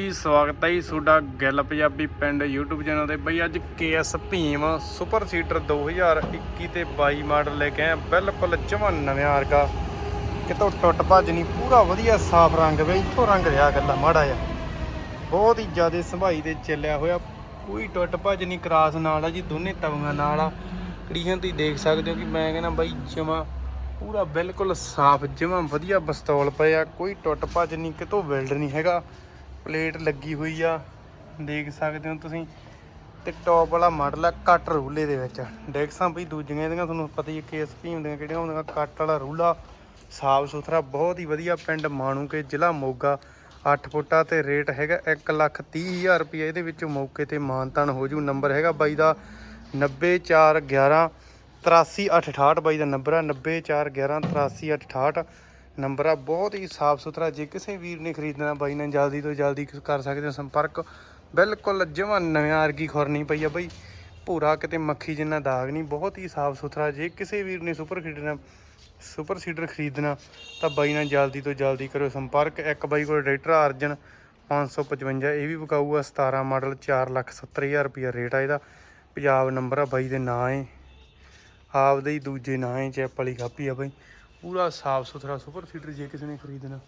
ਜੀ, ਸਵਾਗਤ ਹੈ ਜੀ ਤੁਹਾਡਾ ਗੱਲ ਪੰਜਾਬੀ ਪਿੰਡ YouTube ਚੈਨਲ ਤੇ। ਬਈ ਅੱਜ KS ਭੀਮ ਸੁਪਰ ਸੀਟਰ 2021 ਤੇ 22 ਮਾਡਲ ਲੈ ਕੇ ਆਏ ਬਿਲਕੁਲ ਜਮਾਂ ਨਵਿਆਂ ਵਰਗਾ। ਕਿਤੋਂ ਟੁੱਟ ਭੱਜ ਨਹੀਂ, ਪੂਰਾ ਵਧੀਆ ਸਾਫ਼ ਰੰਗ ਬਈ, ਇੱਥੋਂ ਰੰਗ ਰਿਹਾ ਗੱਲਾਂ ਮਾੜਾ ਜਿਹਾ। ਬਹੁਤ ਹੀ ਜ਼ਿਆਦਾ ਸੰਭਾਈ ਤੇ ਚੱਲਿਆ ਹੋਇਆ। ਕੋਈ ਟੁੱਟ ਭੱਜ ਨਹੀਂ, ਕਰਾਸ ਨਾਲ ਆ ਜੀ, ਦੋਨੇ ਤਵੀਆਂ ਨਾਲ ਆ। ਕੰਡੀਸ਼ਨ ਤੁਸੀਂ ਦੇਖ ਸਕਦੇ ਹੋ ਕਿ ਮੈਂ ਕਹਿੰਦਾ ਬਾਈ ਜਮਾ ਪੂਰਾ ਬਿਲਕੁਲ ਸਾਫ਼, ਜਮਾ ਵਧੀਆ ਬਸਤੌਲ ਪਏ ਆ। ਕੋਈ ਟੁੱਟ ਭੱਜ ਨਹੀਂ, ਕਿਤੋਂ ਬਿਲਡ ਨਹੀਂ ਹੈਗਾ। ਪਲੇਟ ਲੱਗੀ ਹੋਈ ਆ, ਦੇਖ ਸਕਦੇ ਹੋ ਤੁਸੀਂ। ਤੇ ਟੌਪ ਵਾਲਾ ਮਾਡਲ ਆ, ਕੱਟ ਰੂਲੇ ਦੇ ਵਿੱਚ। ਡੈਕਸਾਂ ਵੀ ਦੂਜੀਆਂ ਇਹਦੀਆਂ, ਤੁਹਾਨੂੰ ਪਤਾ ਹੀ ਹੈ ਕੇਐਸਪੀ ਹੁੰਦੀਆਂ, ਕਿਹੜੀਆਂ ਹੁੰਦੀਆਂ, ਕੱਟ ਵਾਲਾ ਰੂਲਾ। ਸਾਫ਼ ਸੁਥਰਾ, ਬਹੁਤ ਹੀ ਵਧੀਆ ਪਿੰਡ ਮਾਣੂਕੇ, ਜ਼ਿਲ੍ਹਾ ਮੋਗਾ। 8 ਫੁੱਟਾ ਤੇ ਰੇਟ ਹੈਗਾ 1 ਲੱਖ 30 ਹਜ਼ਾਰ ਰੁਪਏ ਇਹਦੇ ਵਿੱਚੋਂ ਮੌਕੇ ਤੇ ਮਾਨਤਾਨ ਹੋ ਜੂ, ਨੰਬਰ ਹੈਗਾ ਬਾਈ ਦਾ 90411 83868 ਬਾਈ ਦਾ ਨੰਬਰ ਆ 90411 83868 ਨੰਬਰ ਆ, ਬਹੁਤ ਹੀ ਸਾਫ਼ ਸੁਥਰਾ, ਜੇ ਕਿਸੇ ਵੀਰ ਨੇ ਖਰੀਦਣਾ, ਬਾਈ ਨਾਲ ਜਲਦੀ ਤੋਂ ਜਲਦੀ ਕਰ ਸਕਦੇ ਹੋ ਸੰਪਰਕ। ਬਿਲਕੁਲ ਜਮਾਂ ਨਵਿਆਂ ਵਰਗੀ ਖੁਰਨੀ ਪਈ ਆ ਬਾਈ। ਭੂਰਾ ਕਿਤੇ ਮੱਖੀ ਜਿੰਨਾ ਦਾਗ ਨਹੀਂ, ਬਹੁਤ ਹੀ ਸਾਫ਼ ਸੁਥਰਾ, ਜੇ ਕਿਸੇ ਵੀਰ ਨੇ ਸੁਪਰ ਖਰੀਦਣਾ, ਸੁਪਰ ਸੀਡਰ ਖਰੀਦਣਾ, ਤਾਂ ਬਾਈ ਨਾਲ ਜਲਦੀ ਤੋਂ ਜਲਦੀ ਕਰੋ ਸੰਪਰਕ। ਇੱਕ ਬਾਈ ਕੋਲ ਰੇਟਰ ਅਰਜਨ 555 ਇਹ ਵੀ ਵਿਕਾਊਗਾ 17 ਮਾਡਲ 470000 ਰੁਪਿਆ ਰੇਟ ਆ ਇਹਦਾ। ਪੰਜਾਬ ਨੰਬਰ ਆ ਬਾਈ ਦੇ ਨਾਂ ਏ। ਆਪਦੇ ਹੀ ਦੂਜੇ ਨਾਂ ਏ, ਚੈਪ ਵਾਲੀ ਕਾਪੀ ਆ ਬਾਈ। ਪੂਰਾ ਸਾਫ਼ ਸੁਥਰਾ ਸੁਪਰ ਸੀਡਰ ਜੇ ਕਿਸੇ ਨੇ ਖਰੀਦਣਾ।